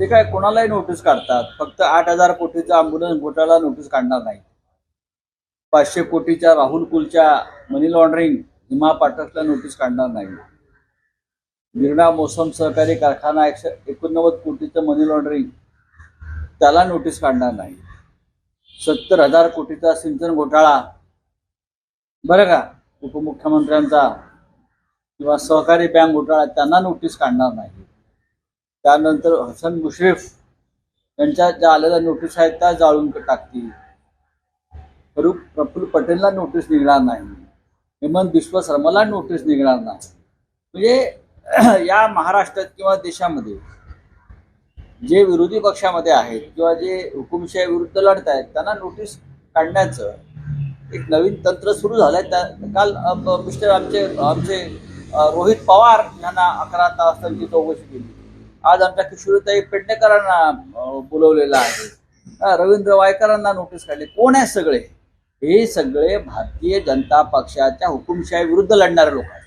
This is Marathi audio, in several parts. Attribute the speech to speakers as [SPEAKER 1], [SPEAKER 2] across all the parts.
[SPEAKER 1] ते काय कोणालाही नोटीस काढतात. फक्त आठ हजार कोटीचा अँब्युलन्स घोटाळा नोटीस काढणार नाही पाचशे कोटीच्या राहुल कुलच्या मनी लॉन्ड्रिंग हिमा पाठकला नोटीस काढणार नाही. गिरणा मोसम सहकारी कारखाना एकशे एकोणनव्वद कोटीचं मनी लॉन्ड्रिंग त्याला नोटीस काढणार नाही. सत्तर हजार कोटीचा सिंचन घोटाळा. बरं का? उपमुख्यमंत्र्यांचा किंवा सहकारी बँक घोटाळा त्यांना नोटीस काढणार नाही. त्यानंतर हसन मुश्रीफ यांच्या ज्या आलेल्या नोटीस आहेत त्या जाळून टाकतील. फरुख प्रफुल्ल पटेलला नोटीस निघणार नाही. हेमंत बिश्व शर्माला नोटीस निघणार नाही. म्हणजे या महाराष्ट्रात किंवा देशामध्ये जे विरोधी पक्षामध्ये आहेत किंवा जे हुकुमशाही विरुद्ध लढत आहेत त्यांना नोटीस काढण्याचं एक नवीन तंत्र सुरू झालंय. त्या काल मिस्टर आमचे आमचे रोहित पवार यांना अकरा तास त्यांची चौकशी केली. आज आमच्या किशोरीताई पेडणेकरांना बोलवलेला बोलवलेलं आहे. रवींद्र वायकरांना नोटीस काढली. कोण आहे सगळे? हे सगळे भारतीय जनता पक्षाच्या हुकुमशाही विरुद्ध लढणारे लोक आहेत.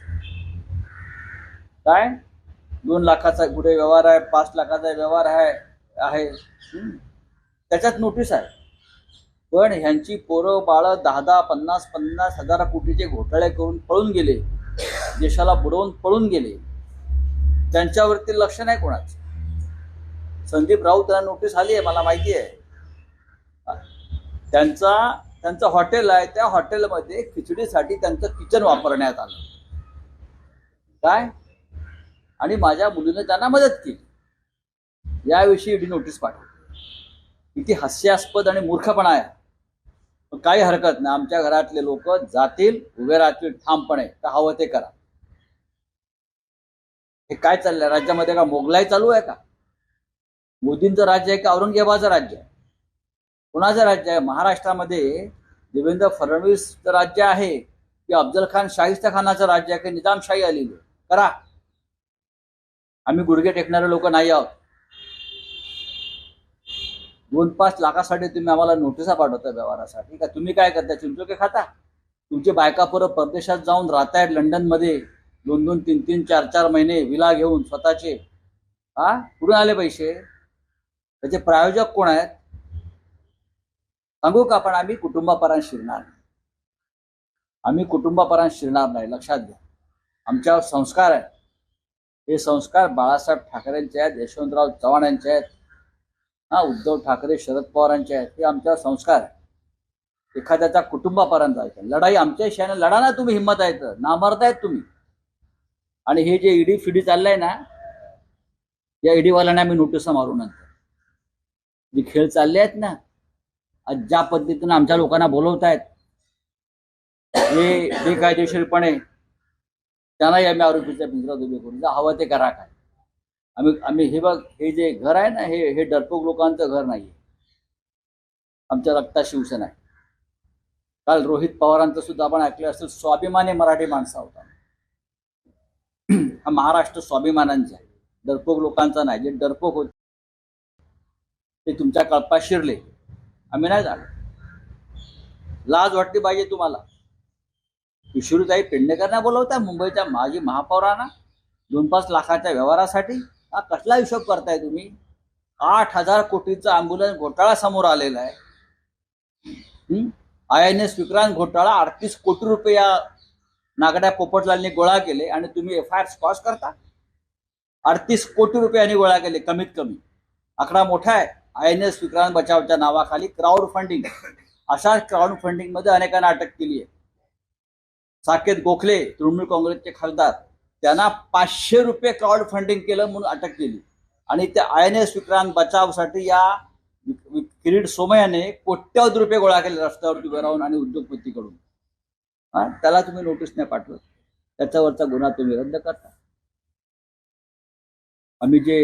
[SPEAKER 1] काय? दोन लाखाचा कुठे व्यवहार आहे पाच लाखाचा व्यवहार आहे आहे. त्याच्यात नोटीस आहे. पण ह्यांची पोरं बाळं दहा दहा पन्नास पन्नास हजार कोटीचे घोटाळे करून पळून गेले. देशाला बुडवून पळून गेले. त्यांच्यावरती लक्ष नाही कोणाचं. संदीप राऊत यांना नोटीस आली आहे मला माहिती आहे. त्यांचा त्यांचं हॉटेल आहे त्या हॉटेलमध्ये खिचडीसाठी त्यांचं किचन वापरण्यात आलं. काय? आणि माझ्या मुलीनं त्यांना मदत केली. याविषयी ईडी नोटीस पाठवली. किती हास्यास्पद आणि मूर्खपणा आहे. पण काही हरकत नाही. आमच्या घरातले लोक जातील उभे राहतील ठामपणे. तर हवं ते करा. हे काय चाललंय? राज्यामध्ये का मोगलाई चालू आहे का? मोदींचं राज्य आहे का औरंगजेबाचं राज्य आहे? कोणाचं राज्य आहे? महाराष्ट्रामध्ये देवेंद्र फडणवीसचं राज्य आहे की अफजल खान शाहिस्ता खानाचं राज्य आहे की निजामशाही आलेली करा. आम्ही गुडघे टेकणारे लोक नाही आहोत. दोन पाच लाखासाठी तुम्ही आम्हाला नोटिसा पाठवता व्यवहारासाठी. का तुम्ही काय करता चिंचोके खाता? तुमची बायका परत परदेशात जाऊन राहतायत लंडनमध्ये. दोन दोन तीन तीन चार चार महिने विला घेऊन स्वतःचे हा? कुठून आले पैसे? त्याचे प्रायोजक कोण आहेत? सांगू का आपण? आम्ही कुटुंबापर्यंत शिरणार नाही. आम्ही कुटुंबापर्यंत शिरणार नाही. लक्षात घ्या. आमच्यावर संस्कार आहेत. हे संस्कार बाळासाहेब ठाकरेंचे आहेत यशवंतराव चव्हाण यांचे आहेत. हा उद्धव ठाकरे शरद पवारांचे आहेत. हे आमच्यावर संस्कार आहे एखाद्याच्या कुटुंबापर्यंत जायचं. लढाई आमच्या शाने लढा ना तुम्ही हिंमत आहेत तुम्ही. आणि हे जे ईडी फिडी चाललंय ना या ईडीवाल्यांना आम्ही नोटिसा मारू नंतर. जे खेळ चालले आहेत ना आज ज्या पद्धतीनं आमच्या लोकांना बोलवतायत हे बेकायदेशीरपणे त्यांनाही आम्ही आरोपीच्या पिंजरात उभे करून हवं ते करा काय. आम्ही आम्ही हे बघ हे जे घर आहे ना हे हे डरपोक लोकांचं घर नाही आमच्या रक्ता शिवसेना आहे. काल रोहित पवारांचं सुद्धा आपण ऐकलं असेल स्वाभिमानी मराठी माणसा होता. हा महाराष्ट्र स्वाभिमानांचा आहे. डरपोक लोकांचा नाही जे डरपोक होते ते तुमच्या कळपात शिरले. आम्ही नाही झालो. लाज वाटली पाहिजे तुम्हाला. किशोरीताई पेडणेकरना बोलवताय मुंबईच्या माजी महापौरांना? दोन पाच लाखाच्या व्यवहारासाठी? हा कसला हिशोब करताय तुम्ही? आठ हजार कोटीचा अँब्युलन्स घोटाळा समोर आलेला आहे. आय एन एस विक्रांत घोटाळा अडतीस कोटी रुपये या नागड्या पोपटलालने गोळा केले आणि तुम्ही एफ आय आर स्कॉच करता. अडतीस कोटी रुपयांनी गोळा केले कमीत कमी. आकडा मोठा आहे. आय एन एस विक्रांत बचावच्या नावाखाली क्राऊड फंडिंग अशा क्राऊड फंडिंगमध्ये अनेकांना अटक केली आहे. साकेत गोखले तृणमूल काँग्रेसचे खासदार त्यांना पाचशे रुपये क्राऊड फंडिंग केलं म्हणून अटक केली. आणि त्या आय एन एस विक्रांत बचावसाठी या किरीट सोमयाने कोट्यवधी रुपये गोळा केले रस्त्यावरती उभे राहून आणि उद्योगपतीकडून. हा? त्याला तुम्ही नोटीस नाही पाठवत. त्याच्यावरचा गुन्हा तुम्ही रद्द करता. आम्ही जे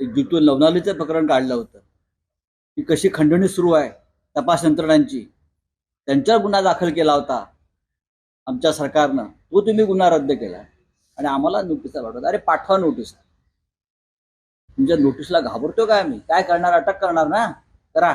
[SPEAKER 1] एक लवणालीचं प्रकरण काढलं होतं ती कशी खंडणी सुरू आहे तपास यंत्रणांची त्यांच्यावर गुन्हा दाखल केला होता आमच्या सरकारनं तो तुम्ही गुन्हा रद्द केला. आणि आम्हाला नोटिसा पाठवत. अरे पाठवा नोटीस तुमच्या नोटीसला घाबरतो काय आम्ही? काय करणार? अटक करणार ना? करा.